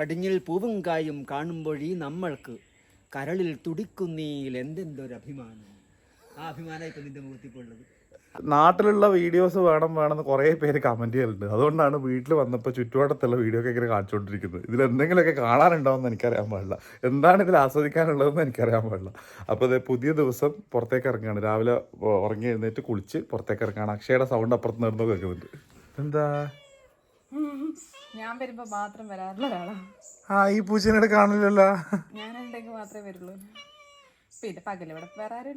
കടിഞ്ഞിൽ പൂവും കായും കാണുമ്പോഴീ നമ്മൾക്ക് കരളിൽ തുടിക്കുന്നീൽ എന്തെന്തൊരു അഭിമാനം ആ അഭിമാനം ഇപ്പൊ നിന്റെ മുഖത്തിൽ ഉള്ളത്. നാട്ടിലുള്ള വീഡിയോസ് വേണം വേണമെന്ന് കുറേ പേര് കമന്റ് ചെയ്യലുണ്ട്. അതുകൊണ്ടാണ് വീട്ടിൽ വന്നപ്പോൾ ചുറ്റുപാടത്തുള്ള വീഡിയോ ഒക്കെ ഇങ്ങനെ കാണിച്ചുകൊണ്ടിരിക്കുന്നത് ഇതിൽ എന്തെങ്കിലുമൊക്കെ കാണാനുണ്ടാവുമെന്ന് എനിക്കറിയാൻ പാടില്ല. എന്താണ് ഇതിൽ ആസ്വദിക്കാനുള്ളതെന്ന് എനിക്കറിയാൻ പാടില്ല. അപ്പോൾ ഇത് പുതിയ ദിവസം പുറത്തേക്ക് ഇറങ്ങുകയാണ്. രാവിലെ ഉറങ്ങി എഴുന്നേറ്റ് കുളിച്ച് പുറത്തേക്ക് ഇറങ്ങുകയാണ്. അക്ഷയുടെ സൗണ്ട് അപ്പുറത്ത് നിർന്നു കേൾക്കുന്നുണ്ട്. എന്താ? ഞാൻ വരുമ്പോ മാത്രം വരാറുള്ള ആ ഈ പൂച്ചനോട് കാണില്ലല്ലോ. ഞാൻ ഉണ്ടെങ്കിൽ മാത്രമേ വരുള്ളൂ. പിന്നെ പകൽ ഇവിടെ വേറെ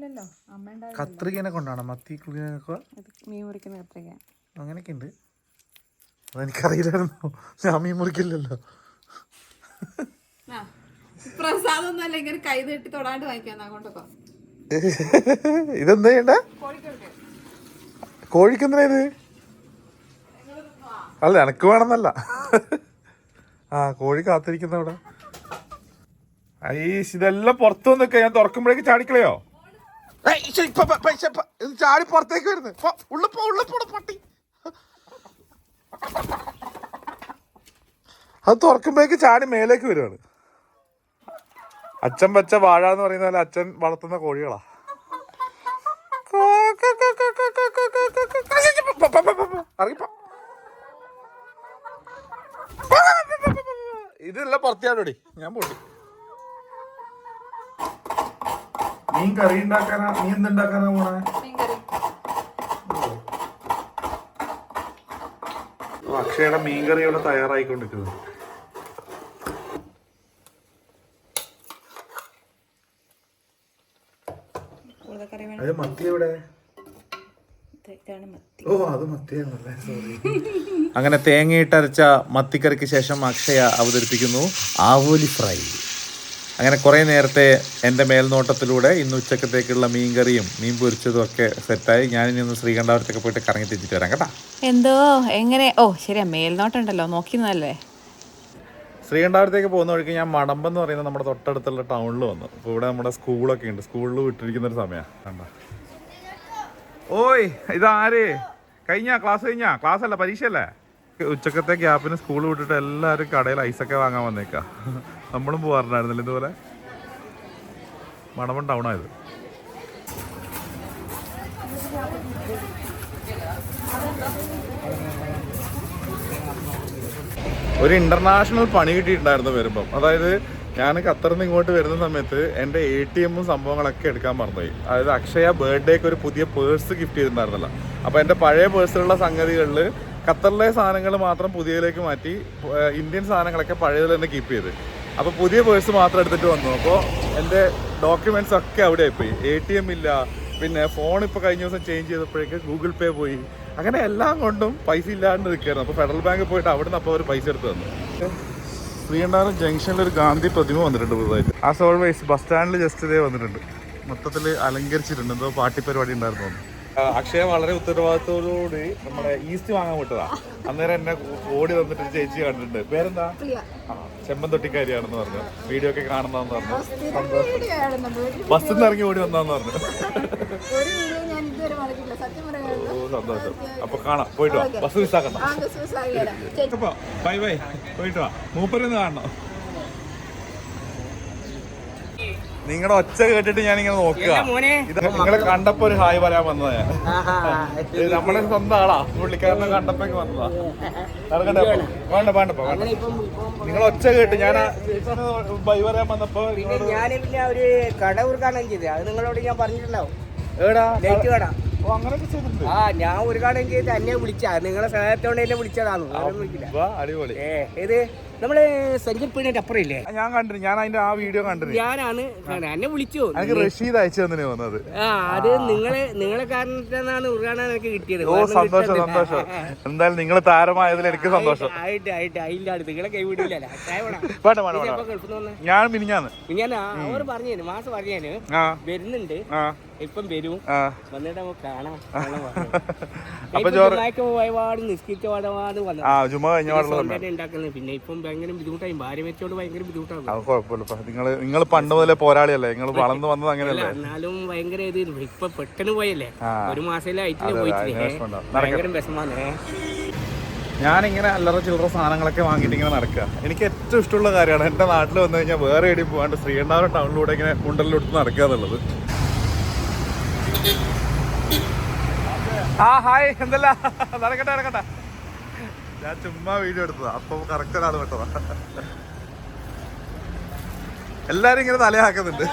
അമ്മ ഉണ്ടാവില്ല കത്രികനെ കൊണ്ടാണ്? മത്തി കുളിനൊക്കെ ഇത് മീൻ മുറിക്കുന്ന കത്രിക. അങ്ങനെയൊക്കെ ഉണ്ട് അതെനിക്കറിയില്ലായിരുന്നു. ഞാൻ മീൻ മുറിക്കില്ലല്ലോ. ഇങ്ങനെ കൈ നീട്ടി തൊടാണ്ട് അങ്ങോട്ടൊക്കെ ഇതെന്താ ചെയ്യണ്ടേ? കോഴിക്കോട്ടെ കോഴിക്കെന്തിനാ ഇത്? അല്ല എനക്ക് വേണമെന്നല്ല. ആ കോഴി കാത്തിരിക്കുന്ന അവിടെ ഐസ് ഇതെല്ലാം പുറത്തു വന്നൊക്കെ ഞാൻ തുറക്കുമ്പോഴേക്ക് ചാടിക്കളയോ? ഇത് ചാടി പുറത്തേക്ക് വരുന്നത് ഉള്ളിപ്പോ പട്ടി. അത് തുറക്കുമ്പോഴേക്ക് ചാടി മേലേക്ക് വരുവാണ്. അച്ഛൻ വെച്ച വാഴ എന്ന് പറയുന്ന പോലെ അച്ഛൻ വളർത്തുന്ന കോഴികളാ. ഇറങ്ങിപ്പോ ഇതെല്ലാം പുറത്തിയാടോടി ഞാൻ പോട്ടി. നീ കറി ഉണ്ടാക്കാനാ നീ എന്തുണ്ടാക്കാനാ പോണേ? അക്ഷയുടെ മീൻ മീൻകറി ഇവിടെ തയ്യാറായിക്കൊണ്ടിരിക്കുന്നത് അത് മത്തി എവിടെ? ഓ അത് മത്തിയാണല്ലേ? സോറി അങ്ങനെ തേങ്ങയിട്ടരച്ച മത്തിക്കറിക്ക് ശേഷം അക്ഷയ അവതരിപ്പിക്കുന്നു ആവോലി ഫ്രൈ. അങ്ങനെ കുറേ നേരത്തെ എന്റെ മേൽനോട്ടത്തിലൂടെ ഇന്ന് ഉച്ചക്കത്തേക്കുള്ള മീൻ കറിയും മീൻ പൊരിച്ചതും ഒക്കെ സെറ്റായി. ഇനി ഒന്ന് ശ്രീകണ്ഠാപുരത്തൊക്കെ പോയിട്ട് കറങ്ങി തിരിച്ചിട്ട് വരാം കേട്ടാ. എന്തോ? എങ്ങനെ? ഓ ശരിയാ മേൽനോട്ടം ഉണ്ടല്ലോ നോക്കിന്നല്ലേ ശ്രീകണ്ഠാപുരത്തേക്ക് പോകുന്ന വഴിക്ക് ഞാൻ മടമ്പെന്ന് പറയുന്ന നമ്മുടെ തൊട്ടടുത്തുള്ള ടൗണിൽ വന്നു. അപ്പോൾ ഇവിടെ നമ്മുടെ സ്കൂളൊക്കെ ഉണ്ട്. സ്കൂളിൽ വിട്ടിരിക്കുന്ന ഒരു സമയമാണ് കണ്ട? ഓയ് ഇതാര്? കഴിഞ്ഞ ക്ലാസ് കഴിഞ്ഞാ? ക്ലാസ് അല്ല പരീക്ഷ അല്ലേ ഉച്ചക്കത്തെ ഗ്യാപ്പിന് സ്കൂൾ വിട്ടിട്ട് എല്ലാവരും കടയിൽ ഐസൊക്കെ വാങ്ങാൻ വന്നേക്കാ. നമ്മളും പോകാറുണ്ടായിരുന്നില്ല ഇതുപോലെ? മണമൺ ടൗൺ ആയത് ഒരു ഇന്റർനാഷണൽ പണി കിട്ടിയിട്ടുണ്ടായിരുന്നു വരുമ്പം. അതായത് ഞാൻ ഖത്തറിൽ നിന്ന് ഇങ്ങോട്ട് വരുന്ന സമയത്ത് എന്റെ എ ടി എമ്മും സംഭവങ്ങളൊക്കെ എടുക്കാൻ മറന്നുപോയി. അതായത് അക്ഷയ ബർത്ത്ഡേക്ക് ഒരു പുതിയ പേഴ്സ് ഗിഫ്റ്റ് ചെയ്തിട്ടുണ്ടായിരുന്നല്ലോ. അപ്പോൾ എന്റെ പഴയ പേഴ്സിലുള്ള സംഗതികളിൽ ഖത്തറിലെ സാധനങ്ങൾ മാത്രം പുതിയതിലേക്ക് മാറ്റി ഇന്ത്യൻ സാധനങ്ങളൊക്കെ പഴയതിൽ തന്നെ കീപ്പ് ചെയ്ത്. അപ്പോൾ പുതിയ പേഴ്സ് മാത്രം എടുത്തിട്ട് വന്നു. അപ്പോൾ എന്റെ ഡോക്യുമെന്റ്സ് ഒക്കെ അവിടെ ആയിപ്പോയി എ ടി എം ഇല്ല പിന്നെ ഫോൺ ഇപ്പോൾ കഴിഞ്ഞ ദിവസം ചേഞ്ച് ചെയ്തപ്പോഴേക്ക് ഗൂഗിൾ പേ പോയി. അങ്ങനെ എല്ലാം കൊണ്ടും പൈസ ഇല്ലാണ്ട് നിൽക്കുകയായിരുന്നു. അപ്പോൾ ഫെഡറൽ ബാങ്ക് പോയിട്ട് അവിടെ നിന്ന് അപ്പോൾ അവർ പൈസ എടുത്ത് തന്നു. ശ്രീകണ്ഠാപുരം ജംഗ്ഷനിൽ ഒരു ഗാന്ധി പ്രതിമ വന്നിട്ടുണ്ട് പുതുതായിട്ട്. ആസ് ഓൾവേസ് ബസ് സ്റ്റാൻഡിൽ ജസ്റ്റ് ഇതേ വന്നിട്ടുണ്ട്. മൊത്തത്തിൽ അലങ്കരിച്ചിട്ടുണ്ട്. എന്തോ പാർട്ടി പരിപാടി ഉണ്ടായിരുന്നു അക്ഷയ വളരെ ഉത്തരവാദിത്തോടുകൂടി നമ്മുടെ ഈസ്റ്റ് വാങ്ങാൻ വിട്ടതാ. അന്നേരം എന്നെ ഓടി വന്നിട്ട് ചേച്ചി കണ്ടിട്ടുണ്ട്. പേരെന്താ? ചെമ്പന്തൊട്ടിക്കാരിയാണെന്ന് ചെമ്പൻ തൊട്ടിക്കാരിയാണെന്ന് പറഞ്ഞു. വീഡിയോ ഒക്കെ കാണുന്നതെന്ന് പറഞ്ഞു. ബസ്സിൽ നിന്ന് ഇറങ്ങി ഓടി വന്നാന്ന് പറഞ്ഞു. സന്തോഷം. അപ്പൊ കാണാം. പോയിട്ട് വാ. ബസ് മിസ്സാക്കണം അപ്പൊ ബൈ ബൈ. പോയിട്ട് വാ. മൂപ്പരൊന്ന് കാണണം. നിങ്ങളുടെ ഒച്ച കേട്ടിട്ട് ഞാൻ ഇങ്ങനെ നോക്കുക ഇത് നിങ്ങളെ കണ്ടപ്പോ ഒരു ഹായ് പറയാൻ വന്നതാ ഞാൻ. നമ്മളെ സ്വന്തം ആളാ. പുള്ളിക്കാരനെ കണ്ടപ്പോ വന്നതാ? വേണ്ട വേണ്ട നിങ്ങൾ ഒച്ച കേട്ട് ഞാൻ ബൈ പറയാൻ വന്നപ്പോ ഞാൻ പിന്നെ ഒരു കട ഉദ്ഘാടനം ചെയ്തത്. അത് നിങ്ങളോട് ഞാൻ പറഞ്ഞിട്ടുണ്ടാവും. ഏടാ ആ ഞാൻ ഉദ്ഘാടനം ചെയ്ത് എന്നെ വിളിച്ചാ. നിങ്ങളെ സഹായത്തോടെ എന്നെ വിളിച്ചതാണ് ഏത് വിളിക്കില്ല. ഏ ഇത് നമ്മൾ സഞ്ചിപ്പീണിന്റെ അപ്പുറം ഇല്ലേ ഞാൻ കണ്ടു ഞാൻ അതിന്റെ ആ വീഡിയോ കണ്ടു ഞാനാണ്. എന്നെ വിളിച്ചു? എനിക്ക് റഷീദ് അയച്ചു തന്നെ വന്നത്. ആ അത് നിങ്ങളെ നിങ്ങളെ കാരണത്തിനാണ് ഉദ്ഘാടനം എനിക്ക് കിട്ടിയത്. ഓ സന്തോഷം സന്തോഷം. എന്തായാലും നിങ്ങൾ താരമായതിൽ എനിക്ക് സന്തോഷം. ആയിട്ട് ആയിട്ട്. ആയില്ലാണ് നിങ്ങളെ കൈ വിടില്ല ഞാൻ മിനിഞ്ഞാന്ന്. ഞാൻ അവർ പറഞ്ഞു മാസം പറഞ്ഞു ആ. വരുന്നുണ്ട്. ഇപ്പം വരും. വന്നിട്ട് നമുക്ക് കാണാം. അപ്പൊ ജുമാക്ക് ഒരുപാട് നിസ്കരിച്ച പാടപാട് വന്നു കഴിഞ്ഞ ഉണ്ടാക്കുന്നത്. പിന്നെ ഇപ്പം ഭയങ്കര ബുദ്ധിമുട്ടായി. ഭാര്യ വെച്ചോണ്ട് ഭയങ്കര ബുദ്ധിമുട്ടാകും അത് കുഴപ്പമില്ല. നിങ്ങൾ നിങ്ങൾ പണ്ട് മുതലേ പോരാളിയല്ലേ? നിങ്ങൾ വളർന്നു വന്നത് അങ്ങനെയല്ലേ? എന്നാലും ഭയങ്കര ഇത് ഇപ്പൊ പെട്ടെന്ന് പോയല്ലേ? ഒരു മാസത്തിലെ ആയിട്ടില്ല പോയിട്ടില്ലേ. ഭയങ്കര വിഷമാണ് ഞാനിങ്ങനെ അല്ലറ ചില്ലറ സാധനങ്ങളൊക്കെ വാങ്ങിയിട്ട് ഇങ്ങനെ നടക്കുക എനിക്ക് ഏറ്റവും ഇഷ്ടമുള്ള കാര്യമാണ് എന്റെ നാട്ടിൽ വന്നു കഴിഞ്ഞാൽ വേറെ എവിടെയും പോകാണ്ട് ശ്രീകണ്ഠാപുരം ടൗണിലൂടെ ഇങ്ങനെ കുണ്ടലിലെടുത്ത് നടക്കുക എന്നുള്ളത്. ആ ഹായ്. എന്തല്ല? നടക്കട്ടെ നടക്കട്ടെ. ഞാൻ ചുമ്മാ വീഡിയോ എടുത്തതാ. അപ്പൊ കറക്റ്റ് ഒരാൾ പെട്ടതാ. എല്ലാരും ഇങ്ങനെ തലയാക്കുന്നുണ്ട്.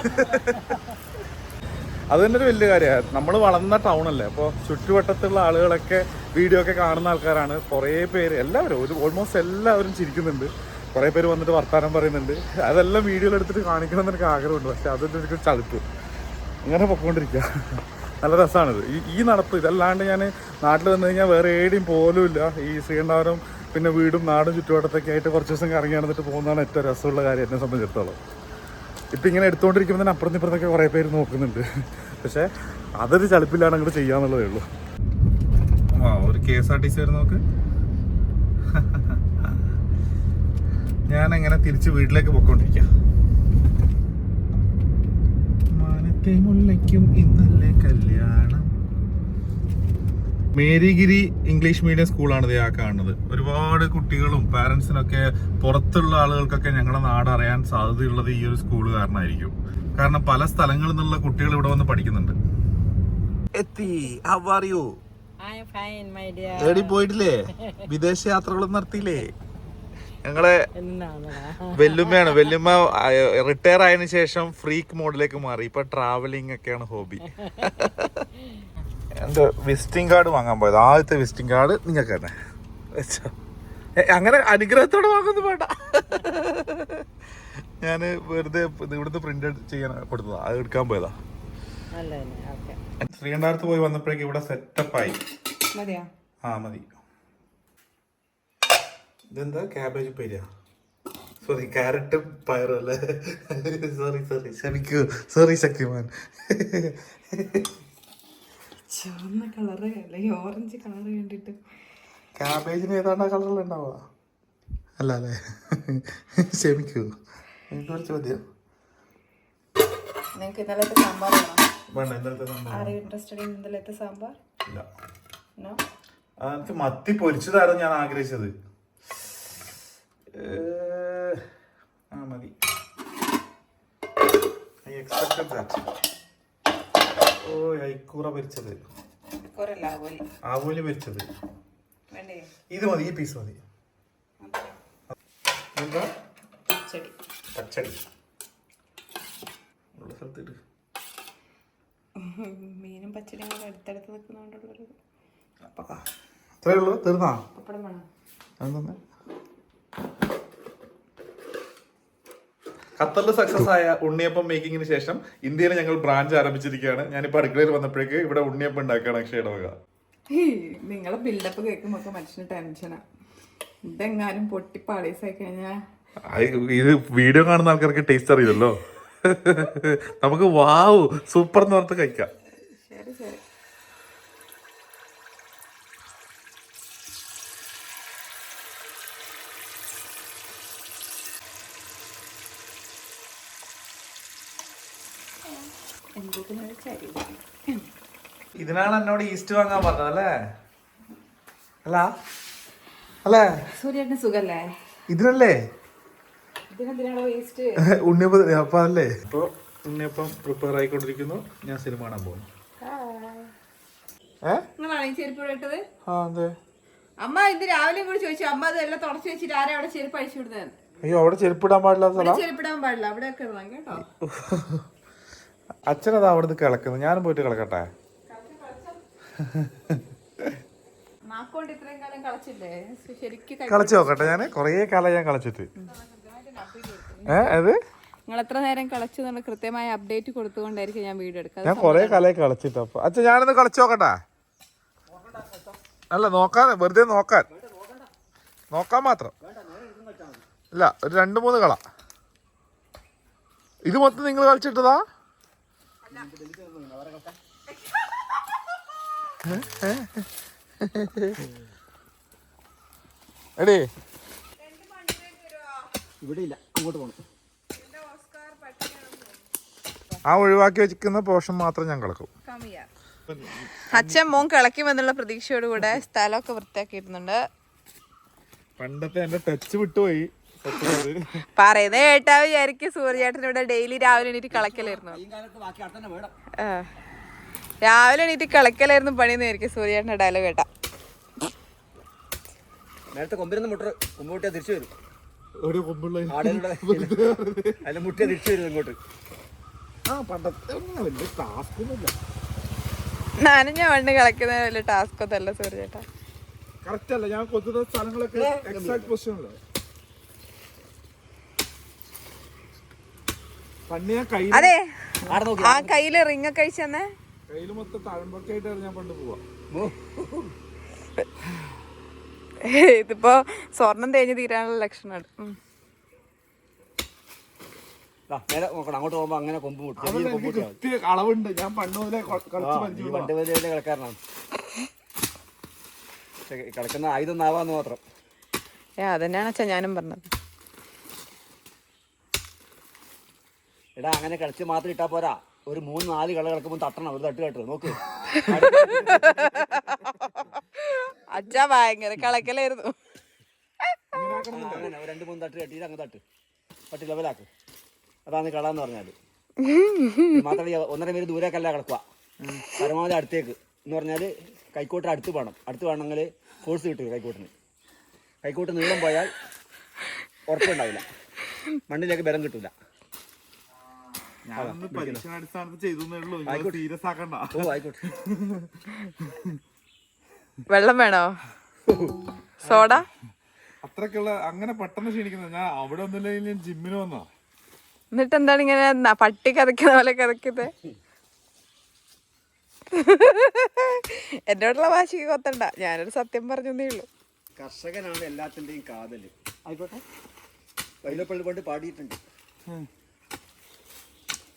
അത് തന്നെ ഒരു വലിയ കാര്യമാണ് നമ്മൾ വളർന്ന ടൗൺ അല്ലേ. അപ്പോൾ ചുറ്റുവട്ടത്തുള്ള ആളുകളൊക്കെ വീഡിയോ ഒക്കെ കാണുന്ന ആൾക്കാരാണ്. കുറേ പേര് എല്ലാവരും ഒരു ഓൾമോസ്റ്റ് എല്ലാവരും ചിരിക്കുന്നുണ്ട്. കുറേ പേര് വന്നിട്ട് വർത്തമാനം പറയുന്നുണ്ട്. അതെല്ലാം വീഡിയോയിൽ എടുത്തിട്ട് കാണിക്കണം എന്ന് എനിക്ക് ആഗ്രഹമുണ്ട്. പക്ഷെ അതൊന്നും എനിക്ക് ചടുപ്പ് ഇങ്ങനെ പൊക്കോണ്ടിരിക്കുക നല്ല രസമാണിത് ഈ ഈ നടപ്പ് ഇതല്ലാണ്ട് ഞാൻ നാട്ടിൽ വന്നു കഴിഞ്ഞാൽ വേറെ ഏടിയും പോലും ഇല്ല. ഈ ശ്രീകണ്ഠാപുരം പിന്നെ വീടും നാടും ചുറ്റുവട്ടത്തൊക്കെ ആയിട്ട് കുറച്ച് ദിവസം കറങ്ങി നടന്നിട്ട് പോകുന്നതാണ് ഏറ്റവും രസമുള്ള കാര്യം എന്നെ സംബന്ധിച്ചിടത്തോളം. ഇപ്പം ഇങ്ങനെ എടുത്തുകൊണ്ടിരിക്കുമ്പോൾ തന്നെ അപ്പുറത്തും ഇപ്പുറത്തൊക്കെ കുറേ പേര് നോക്കുന്നുണ്ട്. പക്ഷേ അതൊരു ചളിപ്പിലാണ് അങ്ങോട്ട് ചെയ്യാന്നുള്ളതേ ഉള്ളൂ. ആ ഒരു K S R T C നോക്ക്. ഞാൻ തിരിച്ച് വീട്ടിലേക്ക് പോയിക്കൊണ്ടിരിക്കുക മാനത്തെ മുല്ലയ്ക്കും ഇന്നല്ലേ കല്യാണം. മേരിഗിരി ഇംഗ്ലീഷ് മീഡിയം സ്കൂളാണ് ഇത് ആ കാണുന്നത്. ഒരുപാട് കുട്ടികളും പാരൻസിനൊക്കെ പുറത്തുള്ള ആളുകൾക്കൊക്കെ ഞങ്ങളുടെ നാട് അറിയാൻ സാധ്യതയുള്ളത് ഈ ഒരു സ്കൂൾ കാരണമായിരിക്കും. കാരണം പല സ്ഥലങ്ങളിൽ നിന്നുള്ള കുട്ടികൾ ഇവിടെ വന്ന് പഠിക്കുന്നുണ്ട്. എത്തി. അറിയൂ I'm fine, my dear. എടി പോയിട്ടില്ലേ? വിദേശ യാത്രകളൊന്നും നടത്തിയില്ലേ? ഞങ്ങളെ? വെല്ലുമ്മയാണ്. വെല്ലുമ്മ റിട്ടയർ ആയതിനു ശേഷം ഫ്രീക്ക് മോഡിലേക്ക് മാറി. ഇപ്പൊ ട്രാവലിംഗ് ഒക്കെയാണ് ഹോബി എന്തോ വിസിറ്റിംഗ് കാർഡ് വാങ്ങാൻ പോയത്. ആദ്യത്തെ വിസിറ്റിംഗ് കാർഡ് നിങ്ങൾക്ക് തന്നെ. വെച്ചോ. അങ്ങനെ അനുഗ്രഹത്തോടെ വാങ്ങുന്നു വേണ്ട. ഞാൻ വെറുതെ ഇവിടുന്ന് പ്രിന്റ് ചെയ്യാൻ കൊടുത്തതാ. അത് എടുക്കാൻ പോയതാ. ശ്രീകണ്ഠാരത്ത് പോയി വന്നപ്പോഴേക്ക് ഇവിടെ സെറ്റപ്പായി ആ മതി. ഇതെന്താ? ക്യാബേജ് പേരിയ സോറി ക്യാരറ്റ് പയറും അല്ലേ? സോറി സോറി ക്ഷമിക്കൂ. സോറി ശക്തിമാൻ ചുവന്ന കളറ് അല്ലെങ്കിൽ ഓറഞ്ച് കളറ് കണ്ടിട്ട്. ക്യാബേജിന് ഏതാണ്ട് കളറിലുണ്ടാവുക അല്ല അല്ലേ? ക്ഷമിക്കൂ. എനിക്ക് ചോദ്യം നിങ്ങൾക്ക് ഇന്നലത്തെ സാമ്പാർ വേണോ? ഇന്നലത്തെ സംഭവം ആർ ഇൻട്രസ്റ്റഡ് ഇൻ ഇന്നലത്തെ സാമ്പാർ? ഇല്ല. എനിക്ക് മത്തി പൊരിച്ചതായിരുന്നു ഞാൻ ആഗ്രഹിച്ചത്? ആ മതി. ഐ എക്സ്പെക്ടഡ് ദാറ്റ് ഓ ഐക്കൂറ പൊരിച്ചത്. ആവോലി. പൊരിച്ചത്. ഇത് മതി ഈ പീസ് മതി. എന്താ ചെടി പച്ചടി. ഉള്ള സ്ഥലത്തിട്ട് മീനും പച്ചടിയും കൂടെ അടുത്തടുത്ത് നിൽക്കുന്നതുകൊണ്ടുള്ളൊരു അത്രേ ഉള്ളൂ? തീർന്നാ? പപ്പടം വേണം. അതെന്താ ഖത്തറിൽ സക്സസ് ആയ ഉണ്ണിയപ്പം മേക്കിങ്ങിന് ശേഷം ഇന്ത്യയിൽ ഞങ്ങൾ ബ്രാഞ്ച് ആരംഭിച്ചിരിക്കുകയാണ്. ഞാനിപ്പോൾ അടുക്കളയിൽ വന്നപ്പോഴേക്ക് ഇവിടെ ഉണ്ണിയപ്പം ഉണ്ടാക്കുകയാണ് അക്ഷയുടെ വക നിങ്ങളെ ബിൽഡപ്പ് കേൾക്കുമ്പോൾ ഒക്കെ മനുഷ്യന് ടെൻഷനാ ഇതെങ്ങാനും പൊട്ടി പാളീസായി കഴിഞ്ഞാ ഇത് വീഡിയോ കാണുന്ന ആൾക്കാർക്ക് ടേസ്റ്റ് അറിയില്ലല്ലോ. നമുക്ക് വാവ് സൂപ്പർ എന്ന് പറഞ്ഞിട്ട് കഴിക്കാം. ഇതിനാണ് എന്നോട് ഈസ്റ്റ് വാങ്ങാൻ പറഞ്ഞത് അല്ലേ? അല്ല? അല്ലേ? സൂര്യേട്ടന് സുഖല്ലേ? ഇതിനല്ലേ? ഉണ്ണിയപ്പം അപ്പൊ അല്ലേ ഇപ്പൊ ഉണ്ണിയപ്പം പ്രിപ്പയർ ആയിക്കൊണ്ടിരിക്കുന്നു. ഞാൻ സിനിമ കാണാൻ പോകുന്നു. അതെ. അമ്മ ഇത് രാവിലെ കൂടി ചോദിച്ചു അമ്മ അതെല്ലാം തുടച്ചു വെച്ചിട്ട് ആരെ അവിടെ ചെരുപ്പ് അഴിച്ചു വിടുന്നത് അയ്യോ അവിടെ ചെരുപ്പിടാൻ പാടില്ല ചെരുപ്പിടാൻ പാടില്ല അവിടെ കേട്ടോ. അച്ഛനത് അവിടുന്ന് കിളക്കുന്നു ഞാനും പോയിട്ട് കിളക്കട്ടെ? കളിച്ചു നോക്കട്ടെ ഞാൻ കൊറേ കാലം ഞാൻ കളിച്ചിട്ട്. ഏ അത്? നിങ്ങൾ എത്ര നേരം കളച്ചു എന്നുള്ള കൃത്യമായ അപ്ഡേറ്റ് കൊടുത്തുകൊണ്ടായിരിക്കും ഞാൻ വീഡിയോ എടുക്കുക ഞാൻ കുറേ കാലമായി കളിച്ചിട്ട് അപ്പൊ. അച്ഛൻ ഞാനൊന്ന് കളിച്ചു നോക്കട്ടെ. അല്ല നോക്കാൻ വെറുതെ നോക്കാൻ. നോക്കാൻ മാത്രം. ഇല്ല ഒരു രണ്ട് മൂന്ന് കള. ഇത് മൊത്തം നിങ്ങൾ കളിച്ചിട്ടതാ? എടേ. ഇവിടെ ഇല്ല അങ്ങോട്ട് പോകണം ആ ഒഴിവാക്കി വെച്ചിരിക്കുന്ന പോർഷൻ മാത്രം ഞാൻ കളക്കും അച്ഛൻ മോൻ കിളക്കുമെന്നുള്ള പ്രതീക്ഷയോടുകൂടെ സ്ഥലമൊക്കെ വൃത്തിയാക്കിയിരുന്നുണ്ട് പണ്ടത്തെ എന്റെ ടച്ച് വിട്ടുപോയി. പറയുന്നത് പറയുന്ന കേട്ടാ വിചാരിക്കും സൂര്യേട്ടൻ ഇവിടെ ഡെയിലി രാവിലെ എണീറ്റ് കളക്കലായിരുന്നു രാവിലെ എണീറ്റ് കളിക്കലായിരുന്നു പണിയെന്ന് വിചാരിക്കും സൂര്യേട്ടൻ ഡയലോഗ് കേട്ടാ. നേരത്തെ കൊമ്പിരുന്ന് മുട്ട കൊമ്പ് മുട്ടിയാൽ തിരിച്ചു വരും. ഒരു കൊമ്പുള്ള അല്ല അതിൽ തിരിച്ചു വരും ഇങ്ങോട്ട്. ആ പണ്ടത്തെ ഒന്നും വലിയ ടാസ്ക് ഒന്നുമില്ല. നനഞ്ഞ മണ്ണ് കളക്കുന്നത് വലിയ ടാസ്ക് ഒന്നല്ല സൂര്യചേട്ടാ കറക്റ്റ് അല്ല ഞാൻ കൊത്തുന്ന സ്ഥലങ്ങളൊക്കെ എക്സാക്ട് പൊസിഷനില്ല പണ്ട് ഞാൻ കയ്യിൽ അതെ. ആ കയ്യിൽ റിങ് ഒക്കെ അഴിച്ചെന്നേ കയ്യിൽ മൊത്തം തഴമ്പൊക്കെയായിട്ടാണ് ഞാൻ പണ്ട് പോവാ. ഇതിപ്പോ സ്വർണം തേഞ്ഞ് തീരാനുള്ള ലക്ഷണമാണ് അങ്ങോട്ട് പോകുമ്പോ അങ്ങനെ കൊമ്പ് മുട്ടും. അളവുണ്ട്. ഞാൻ പണ്ട് മുതലേ കൊ- ആ, കളിച്ച് ഈ പരിചയമുള്ള വണ്ടി വലിയ കളിക്കാരനാണ്. പക്ഷെ ആയുധം നാവാന്ന് മാത്രം. ഏ അതന്നെയാണ് അച്ഛാ ഞാനും പറഞ്ഞത്. എടാ അങ്ങനെ കളിച്ച് മാത്രം ഇട്ടാ പോരാ. ഒരു മൂന്ന് നാല് കള കിടക്കുമ്പോൾ തട്ടണം ഒരു തട്ട് കേട്ടോ നോക്ക്. അച്ഛാ ഭയങ്കര കളക്കലായിരുന്നു. അങ്ങനെ രണ്ട് മൂന്ന് തട്ട് കെട്ടിയിട്ട് അങ്ങ് തട്ട്. തട്ട് ലെവലാക്ക്. അതാണ് കള എന്ന് പറഞ്ഞാൽ. മാത്രമല്ല ഒന്നര പേര് ദൂരേക്കല്ല കിടക്കുക. പരമാവധി അടുത്തേക്ക്. എന്ന് പറഞ്ഞാൽ കൈക്കോട്ടിന് അടുത്ത് വേണം അടുത്ത് വേണമെങ്കിൽ ഫോഴ്സ് കിട്ടും കൈക്കോട്ടിന്. കൈക്കോട്ട് നീളം പോയാൽ ഉറപ്പുണ്ടാവില്ല. മണ്ണിലേക്ക് ബലം കിട്ടില്ല ഞാനൊന്ന് പരീക്ഷണാടിസ്ഥാനത്ത് ചെയ്തു ഉള്ളൂ. സീരിയസ് ആക്കണ്ട. ഓ ആയിക്കോട്ടെ. വെള്ളം വേണോ? സോഡ? അത്രക്കുള്ള അങ്ങനെ പെട്ടെന്ന് ക്ഷീണിക്കുന്നത് ഞാൻ അവിടെ ഒന്നുമില്ലെങ്കിൽ ഞാൻ ജിമ്മിന് വന്നോ? എന്നിട്ട് എന്താണ് ഇങ്ങനെ പട്ടി കറക്കുന്ന പോലെ കഥക്കുന്നത് എന്നോടുള്ള വാശിക്ക് കൊത്തണ്ട. ഞാനൊരു സത്യം പറഞ്ഞേ ഉള്ളൂ. കർഷകനാണ് എല്ലാത്തിന്റെയും കാതൽ. ആയിക്കോട്ടെ. പൈലപ്പള്ളി കൊണ്ട് പാടിയിട്ടുണ്ട്.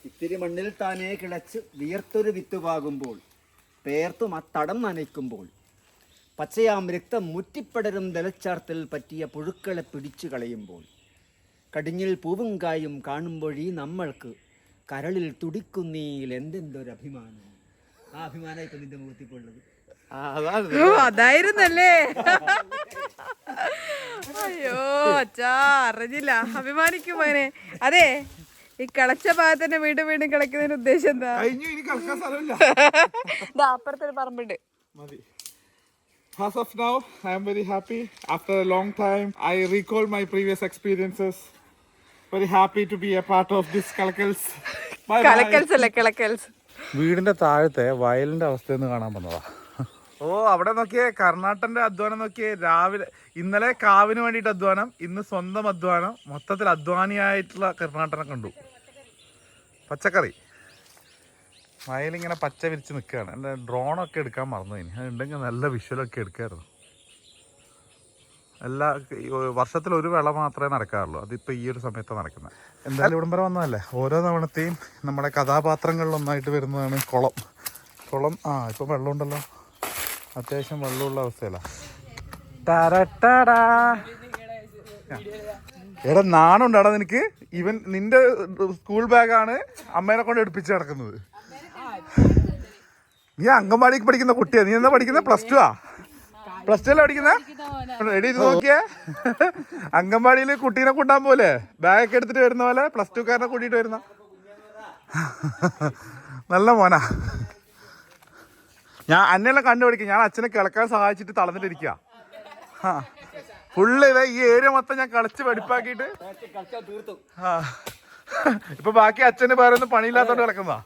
ഇത്തിരി മണ്ണിൽ താനേ കിളച്ച് വിയർത്തൊരു വിത്ത് പാകുമ്പോൾ പേർത്തും ആ തടം നനയ്ക്കുമ്പോൾ പച്ചയാം രക്തം മുറ്റിപ്പടരും ദലച്ചാർത്തിൽ പറ്റിയ പുഴുക്കളെ പിടിച്ചു കളയുമ്പോൾ കടിഞ്ഞിൽ പൂവും കായും കാണുമ്പോഴീ നമ്മൾക്ക് കരളിൽ തുടിക്കുന്നീൽ എന്തെന്തൊരു അഭിമാനം ആ അഭിമാനം ഇപ്പൊ നിന്റെ മുഖത്തിപ്പോൾ ഉള്ളത് അതായിരുന്നല്ലേ? അയ്യോ അച്ഛാ അറിഞ്ഞില്ല. അഭിമാനിക്കും മോനെ. അതെ ഈ കളച്ച ഭാഗത്തന്നെ വീണ്ടും വീണ്ടും കിളക്കുന്നതിന് ഉദ്ദേശം എന്താ കഴിഞ്ഞു ഇനി കളിക്കാൻ സ്ഥലമില്ല ദാ അപ്പുറത്തൊരു പറമ്പുണ്ട് മതി As of now, I am very happy. After a long time, I recall my previous experiences. Very happy to be a part of this Kalakals. Bye bye. കളക്കൽസ് അല്ലേ കളക്കൽസ് വീടിന്റെ താഴത്തെ വയലിന്റെ അവസ്ഥയൊന്ന് കാണാൻ വന്നതാ ഓ അവിടെ നോക്കിയേ കർണാട്ടന്റെ അധ്വാനം നോക്കിയേ രാവിലെ ഇന്നലെ കാവിന് വേണ്ടിയിട്ട് അധ്വാനം ഇന്ന് സ്വന്തം അധ്വാനം മൊത്തത്തിൽ അധ്വാനിയായിട്ടുള്ള കർണാട്ടനെ കണ്ടു പച്ചക്കറി. മയിലിങ്ങനെ പച്ച വിരിച്ച് നിൽക്കുകയാണ് എന്റെ ഡ്രോണൊക്കെ എടുക്കാൻ മറന്നു ഇനി. അതുണ്ടെങ്കിൽ നല്ല വിഷ്വലൊക്കെ എടുക്കാമായിരുന്നു എല്ലാ വർഷത്തിൽ ഒരു വിള മാത്രമേ നടക്കാറുള്ളൂ. അതിപ്പോൾ ഈ ഒരു സമയത്താണ് നടക്കുന്നത് എന്തായാലും ഇവിടം വരെ വന്നതല്ലേ? ഓരോ തവണത്തെയും നമ്മുടെ കഥാപാത്രങ്ങളിലൊന്നായിട്ട് വരുന്നതാണ് കുളം. കുളം ആ ഇപ്പം വെള്ളമുണ്ടല്ലോ. അത്യാവശ്യം വെള്ളമുള്ള അവസ്ഥയല്ല. എടാ നാണുണ്ടാടാ നിനക്ക്. ഇവൻ നിന്റെ സ്കൂൾ ബാഗാണ് അമ്മേനെ കൊണ്ട് എടുപ്പിച്ച് നടക്കുന്നത്. നീ അംഗൻവാടിക്ക് പഠിക്കുന്ന കുട്ടിയാ. നീ എന്താ പഠിക്കുന്നത് പ്ലസ് ടു ആ? പ്ലസ് ടു അല്ലേ പഠിക്കുന്നത് റെഡി ഇത് നോക്കിയേ. അംഗൻവാടിയിൽ കുട്ടീനെ കൂട്ടാൻ പോലെ. ബാഗൊക്കെ എടുത്തിട്ട് വരുന്ന പോലെ പ്ലസ് ടു കാരനെ കൂട്ടിയിട്ട് വരുന്ന. നല്ല മോനാ. ഞാൻ അന്നെല്ലാം കണ്ടുപിടിക്കും. ഞാൻ അച്ഛനെ കിളക്കാൻ സഹായിച്ചിട്ട് തളർന്നിട്ടിരിക്കുക ആ ഫുള്ള് ഇതാ ഈ ഏരിയ മൊത്തം ഞാൻ കളിച്ച് വെടിപ്പാക്കിയിട്ട് ആ. ഇപ്പൊ ബാക്കി അച്ഛന് വേറെ ഒന്നും പണിയില്ലാത്തോണ്ട് കിടക്കുന്നതാ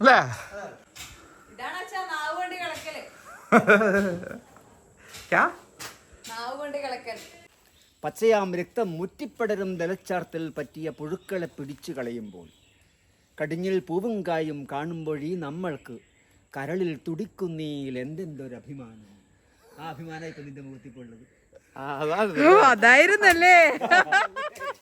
അല്ലേ? കളക്കൽ പച്ചയാം രക്തം മുറ്റിപ്പടരും നിലച്ചാർത്തിൽ പറ്റിയ പുഴുക്കളെ പിടിച്ചു കളയുമ്പോൾ. കടിഞ്ഞിൽ പൂവും കായും കാണുമ്പോഴീ നമ്മൾക്ക് കരളിൽ തുടിക്കുന്നീൽ എന്തെന്തൊരു അഭിമാനം ആ അഭിമാനം ഇപ്പൊ നിന്റെ മുഖത്തിപ്പോ ഉള്ളത് ഓ അതായിരുന്നല്ലേ?